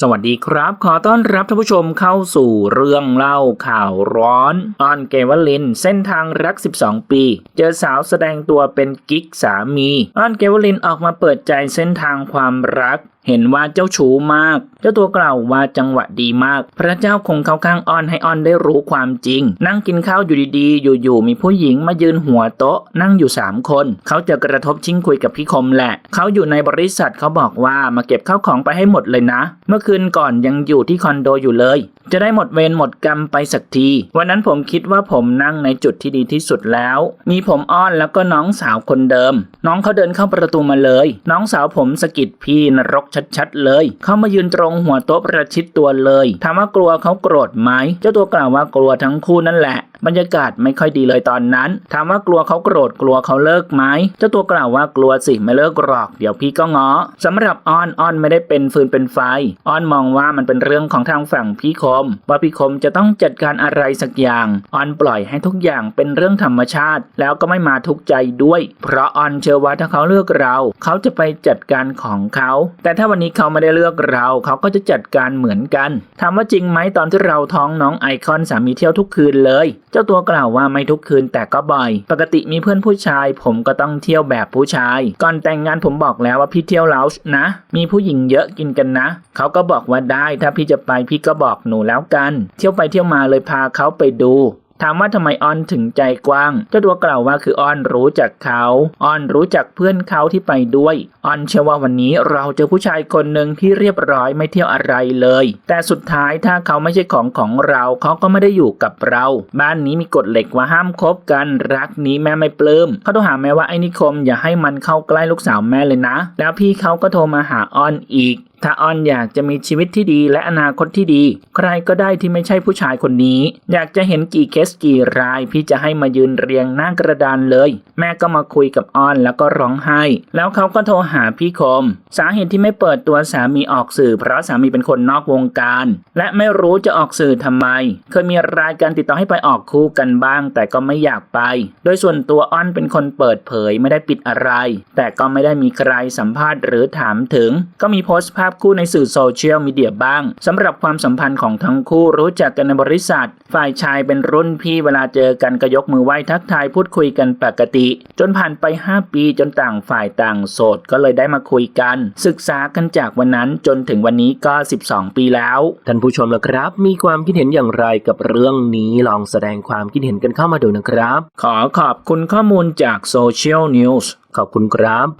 สวัสดีครับ ขอต้อนรับท่านผู้ชมเข้าสู่เรื่องเล่าข่าวร้อน ออนเกวลิน เส้นทางรัก 12 ปี เจอสาวแสดงตัวเป็นกิ๊กสามี ออนเกวลินออกมาเปิดใจเส้นทางความรักเห็นว่าเจ้าชู้มาก เจ้าตัวกล่าวว่าจังหวะดีมาก พระเจ้าคงเข้าข้างอ้อนให้อ้อนได้รู้ความจริง นั่งกินข้าวอยู่ดีๆ อยู่ๆมีผู้หญิงมายืนหัวโต๊ะ นั่งอยู่สามคน เขาจะกระทบชิงคุยกับพี่คมแหละ เขาอยู่ในบริษัทเขาบอกว่ามาเก็บข้าวของไปให้หมดเลยนะ เมื่อคืนก่อนยังอยู่ที่คอนโดอยู่เลย จะได้หมดเวรหมดกรรมไปสักที วันนั้นผมคิดว่าผมนั่งในจุดที่ดีที่สุดแล้ว มีผมอ้อนแล้วก็น้องสาวคนเดิม น้องเขาเดินเข้าประตูมาเลย น้องสาวผมสะกิดพี่นรกชัดๆเลย เขามายืนตรงหัวโต๊ะประชิดตัวเลย ถามว่ากลัวเขาโกรธไหม เจ้าตัวกล่าวว่ากลัวทั้งคู่นั่นแหละ บรรยากาศไม่ค่อยดีเลยตอนนั้น ถามว่ากลัวเขาโกรธกลัวเขาเลิกไหมเจ้าตัวกล่าวว่ากลัวสิไม่เลิกหรอก เดี๋ยวพี่ก็ง้อสำหรับอ้อนอ้อนไม่ได้เป็นฟืนเป็นไฟ อ้อนมองว่ามันเป็นเรื่องของทางฝั่งพี่คม ว่าพี่คมจะต้องจัดการอะไรสักอย่าง อ้อนปล่อยให้ทุกอย่างเป็นเรื่องธรรมชาติ แล้วก็ไม่มาทุกใจด้วย เพราะอ้อนเชื่อว่าถ้าเขาเลือกเรา เขาจะไปจัดการของเขา แต่ถ้าวันนี้เขาไม่ได้เลือกเราเขาก็จะจัดการเหมือนกันถามว่าจริงไหมตอนที่เราท้องน้องไอคอนสามีเที่ยวทุกคืนเลยเจ้าตัวกล่าวว่าไม่ทุกคืนแต่ก็บ่อย ปกติมีเพื่อนผู้ชาย ผมก็ต้องเที่ยวแบบผู้ชาย ก่อนแต่งงานผมบอกแล้วว่าพี่เที่ยวเลาส์นะ มีผู้หญิงเยอะกินกันนะ เขาก็บอกว่าได้ ถ้าพี่จะไปพี่ก็บอกหนูแล้วกัน เที่ยวไปเที่ยวมาเลยพาเขาไปดู ถามว่าทำไมออนถึงใจกว้าง เจ้าตัวกล่าวว่าคือออนรู้จักเขา ออนรู้จักเพื่อนเขาที่ไปด้วย ออนเชื่อว่าวันนี้เราเจอผู้ชายคนหนึ่งที่เรียบร้อยไม่เที่ยวอะไรเลย แต่สุดท้ายถ้าเขาไม่ใช่ของของเราเขาก็ไม่ได้อยู่กับเรา บ้านนี้มีกฎเหล็กว่าห้ามคบกัน รักนี้แม่ไม่ปลื้มเขาโทรหาแม่ว่าไอ้นิคมอย่าให้มันเข้าใกล้ลูกสาวแม่เลยนะ แล้วพี่เขาก็โทรมาหาออนอีก ถ้าออนอยากจะมีชีวิตที่ดีและอนาคตที่ดี ใครก็ได้ที่ไม่ใช่ผู้ชายคนนี้ อยากจะเห็นกี่เคสกี่ราย พี่จะให้มายืนเรียงหน้ากระดานเลย แม่ก็มาคุยกับออนแล้วก็ร้องไห้ แล้วเขาก็โทรหาพี่คม สาเหตุที่ไม่เปิดตัวสามีออกสื่อ เพราะสามีเป็นคนนอกวงการ และไม่รู้จะออกสื่อทำไม เคยมีรายการติดต่อให้ไปออกคู่กันบ้าง แต่ก็ไม่อยากไป โดยส่วนตัวอ้อนเป็นคนเปิดเผยไม่ได้ปิดอะไร แต่ก็ไม่ได้มีใครสัมภาษณ์หรือถามถึง ก็มีโพสต์ภาพคู่ในสื่อโซเชียลมีเดียบ้างสำหรับความสัมพันธ์ของทั้งคู่รู้จักกันในบริษัท ฝ่ายชายเป็นรุ่นพี่เวลาเจอกันก็ยกมือไหว้ทักทายพูดคุยกันปกติ จนผ่านไป 5 ปีจนต่างฝ่ายต่างโสดก็เลยได้มาคุยกัน ศึกษากันจากวันนั้นจนถึงวันนี้ก็ 12 ปีแล้ว ท่านผู้ชมละครับ มีความคิดเห็นอย่างไรกับเรื่องนี้ลองแสดงความคิดเห็นกันเข้ามาดูนะครับ ขอขอบคุณข้อมูลจากโซเชียลนิวส์ขอบคุณครับ